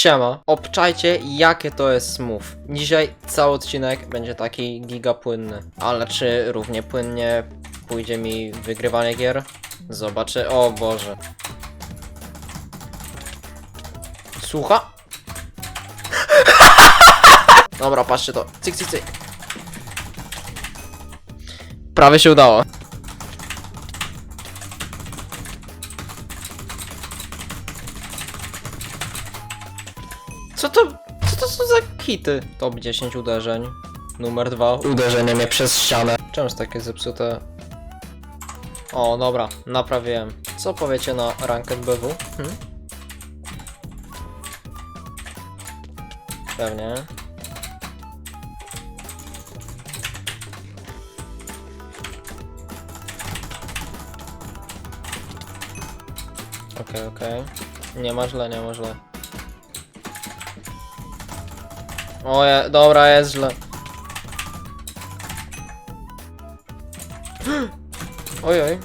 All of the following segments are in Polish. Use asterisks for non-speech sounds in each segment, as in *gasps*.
Siema, obczajcie jakie to jest smooth. Dzisiaj cały odcinek będzie taki gigapłynny. Ale czy równie płynnie pójdzie mi wygrywanie gier? Zobaczę, o Boże. Słucha? *laughs* Dobra, patrzcie to. Cyk, cyk, cyk. Prawie się udało. Co to, co to są za hity? Top 10 uderzeń. Numer 2. Uderzenie mnie przez ścianę. Czemu jest takie zepsute? O, dobra, naprawiłem. Co powiecie na Ranked BW? Hm? Pewnie. Okej, okej. Nie ma źle, nie ma źle. O, je, dobra, jest źle. *gasps* Oj, oj.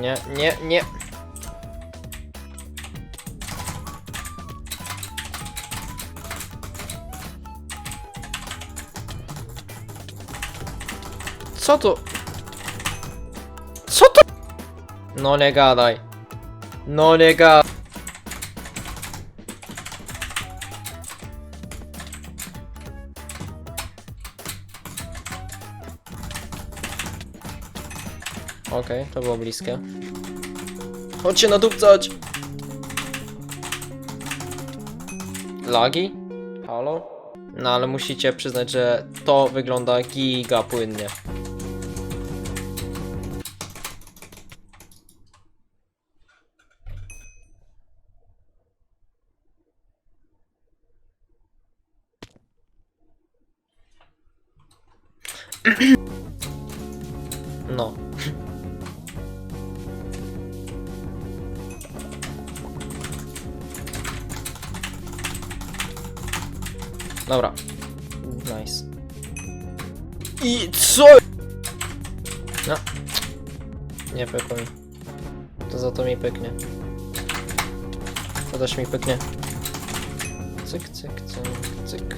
Nie, nie, nie. Co to? Co to? No nie gadaj. No nie gadaj. Okej, to było bliskie. Chodźcie nadupcać! Lagi? Halo? No ale musicie przyznać, że to wygląda giga płynnie. No. Dobra. Nice. I co? No. Nie pykło mi. To za to mi pyknie. To też mi pyknie. Cyk, cyk, cyk, cyk.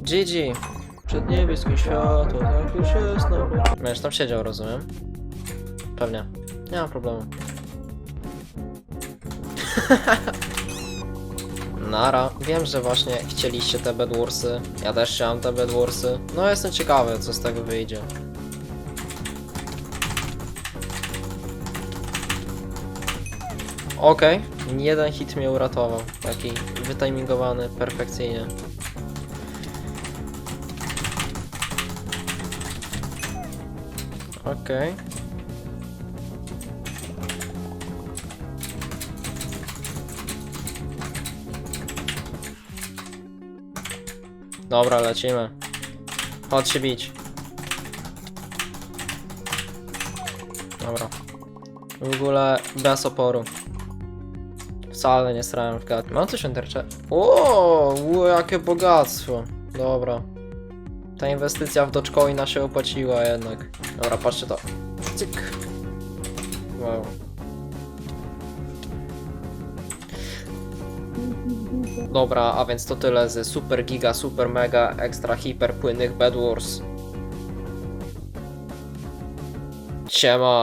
GG. Przed niebieskim światłem, tak już jest nowy. Będziesz tam siedział, rozumiem? Pewnie. Nie ma problemu. *laughs* Nara. Wiem, że właśnie chcieliście te Bedwarsy. Ja też chciałem te Bedwarsy. No jestem ciekawy, co z tego wyjdzie. Okej, jeden hit mnie uratował. Taki wytimingowany perfekcyjnie. Okej. Dobra, lecimy. Chodź się bić. Dobra. W ogóle bez oporu. Wcale nie strałem w gad. Mam coś entercze. O, jakie bogactwo. Dobra. Ta inwestycja w Dogecoina się opłaciła jednak. Dobra, patrzcie to. Cyk. Wow. Dobra, a więc to tyle z super giga, super mega, ekstra hiper płynnych Bed Wars. Siema.